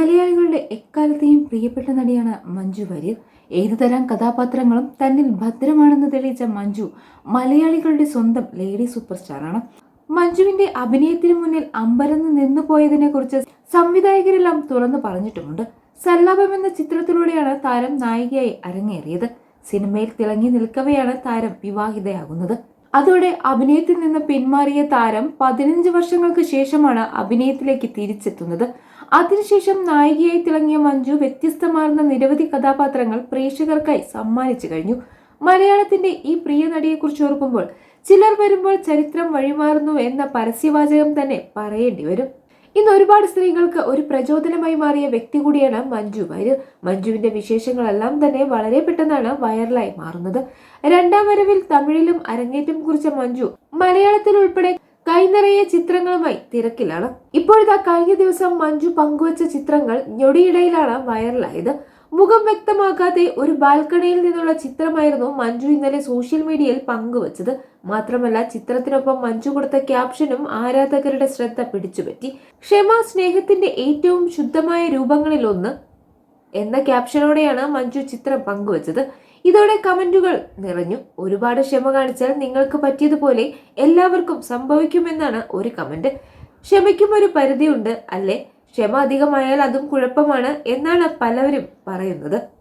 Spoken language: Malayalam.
മലയാളികളുടെ എക്കാലത്തെയും പ്രിയപ്പെട്ട നടിയാണ് മഞ്ജു വാര്യർ. ഏതുതരം കഥാപാത്രങ്ങളും തന്നിൽ ഭദ്രമാണെന്ന് തെളിയിച്ച മഞ്ജു മലയാളികളുടെ സ്വന്തം ലേഡി സൂപ്പർ സ്റ്റാറാണ് മഞ്ജുവിന്റെ അഭിനയത്തിന് മുന്നിൽ അമ്പരന്ന് നിന്നുപോയതിനെ കുറിച്ച് സംവിധായകരെല്ലാം തുറന്നു പറഞ്ഞിട്ടുമുണ്ട്. സല്ലാപം എന്ന ചിത്രത്തിലൂടെയാണ് താരം നായികയായി അരങ്ങേറിയത്. സിനിമയിൽ തിളങ്ങി നിൽക്കവെയാണ് താരം വിവാഹിതയാകുന്നത്. അതോടെ അഭിനയത്തിൽ നിന്ന് പിന്മാറിയ താരം പതിനഞ്ച് വർഷങ്ങൾക്ക് ശേഷമാണ് അഭിനയത്തിലേക്ക് തിരിച്ചെത്തുന്നത്. അതിനുശേഷം നായികയായി തിളങ്ങിയ മഞ്ജു വ്യത്യസ്തമാർന്ന നിരവധി കഥാപാത്രങ്ങൾ പ്രേക്ഷകർക്കായി സമ്മാനിച്ചു കഴിഞ്ഞു. മലയാളത്തിന്റെ ഈ പ്രിയ നടിയെക്കുറിച്ച് ഓർക്കുമ്പോൾ ചിലർ വരുമ്പോൾ ചരിത്രം വഴിമാറുന്നു എന്ന പരസ്യവാചകം തന്നെ പറയേണ്ടി വരും. ഇന്ന് ഒരുപാട് സ്ത്രീകൾക്ക് ഒരു പ്രചോദനമായി മാറിയ വ്യക്തി കൂടിയാണ് മഞ്ജു വാര്യർ മഞ്ജുവിന്റെ വിശേഷങ്ങളെല്ലാം തന്നെ വളരെ പെട്ടെന്നാണ് വൈറലായി മാറുന്നത്. രണ്ടാം വരവിൽ തമിഴിലും അരങ്ങേറ്റം കുറിച്ച മഞ്ജു മലയാളത്തിൽ ഉൾപ്പെടെ കൈനിറയെ ചിത്രങ്ങളുമായി തിരക്കിലാണ്. ഇപ്പോഴത്തെ കഴിഞ്ഞ ദിവസം മഞ്ജു പങ്കുവച്ച ചിത്രങ്ങൾ ഞൊടിയിടയിലാണ് വൈറലായത്. മുഖം വ്യക്തമാക്കാതെ ഒരു ബാൽക്കണിയിൽ നിന്നുള്ള ചിത്രമായിരുന്നു മഞ്ജു ഇന്നലെ സോഷ്യൽ മീഡിയയിൽ പങ്കുവച്ചത്. മാത്രമല്ല ചിത്രത്തിനൊപ്പം മഞ്ജു കൊടുത്ത ക്യാപ്ഷനും ആരാധകരുടെ ശ്രദ്ധ പിടിച്ചുപറ്റി. ക്ഷമ സ്നേഹത്തിന്റെ ഏറ്റവും ശുദ്ധമായ രൂപങ്ങളിൽ ഒന്ന് എന്ന ക്യാപ്ഷനോടെയാണ് മഞ്ജു ചിത്രം പങ്കുവച്ചത്. ഇതോടെ കമന്റുകൾ നിറഞ്ഞു. ഒരുപാട് ക്ഷമ കാണിച്ചാൽ നിങ്ങൾക്ക് പറ്റിയതുപോലെ എല്ലാവർക്കും സംഭവിക്കുമെന്നാണ് ഒരു കമന്റ്. ക്ഷമയ്ക്കും ഒരു പരിധിയുണ്ട് അല്ലേ? ക്ഷമ അധികമായാൽ അതും കുഴപ്പമാണ് എന്നാണ് പലവരും പറയുന്നത്.